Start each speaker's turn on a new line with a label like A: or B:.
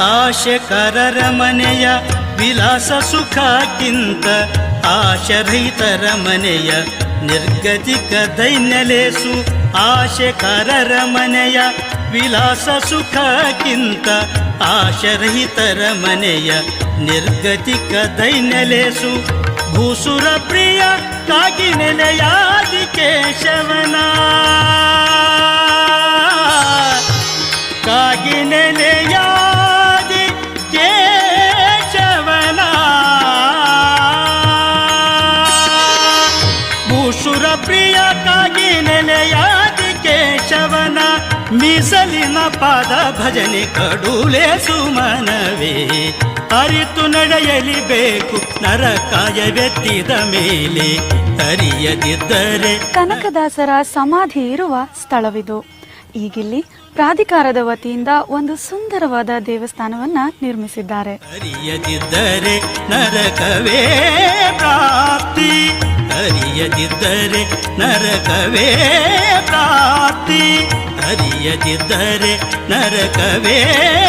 A: ಆಶೆಕರರ ಮನೆಯ ವಿಲಾಸ ಸುಖಕ್ಕಿಂತ ಆಶರಹಿತರ ಮನೆಯ ನಿರ್ಗತಿಕ ದೈನ್ಯಲೇಸು ಆಶಕರರ ಮನೆಯ ವಿಲಾಸ ಸುಖಕ್ಕಿಂತ ಆಶರಹಿತರ ಮನೆಯ ನಿರ್ಗತಿಕ ದೈನ್ಯಲೇಸು, ಭೂಸುರ ಪ್ರಿಯ, ಕಾಗಿ ನೆಲೆಯಾದಿ ಕೇಶವನ ಭೂಸುರ ಪ್ರಿಯ ಕಾಗಿ ನೆಲೆಯಾದಿ ಕೇಶವನ ಮೀಸಲಿನ ಪಾದ ಭಜನೆ ಕಡುಲೆ ಸುಮನವೇ. ಅರಿತು ನಡೆಯಲಿಬೇಕು ನರಕಾಯವೆತ್ತಿದ ಮೇಲೆ. ತರಿಯದಿದ್ದರೆ
B: ಕನಕದಾಸರ ಸಮಾಧಿ ಇರುವ ಸ್ಥಳವಿದು. ಈಗಿಲ್ಲಿ ಪ್ರಾಧಿಕಾರದ ವತಿಯಿಂದ ಒಂದು ಸುಂದರವಾದ ದೇವಸ್ಥಾನವನ್ನ ನಿರ್ಮಿಸಿದ್ದಾರೆ.
A: ಅರಿಯದಿದ್ದರೆ ನರಕವೇ ಪ್ರಾಪ್ತಿ. ಅರಿಯದಿದ್ದರೆ ನರಕವೇ ಪ್ರಾಪ್ತಿ ಅರಿಯದಿದ್ದರೆ ನರಕವೇ ಪ್ರಾಪ್ತಿ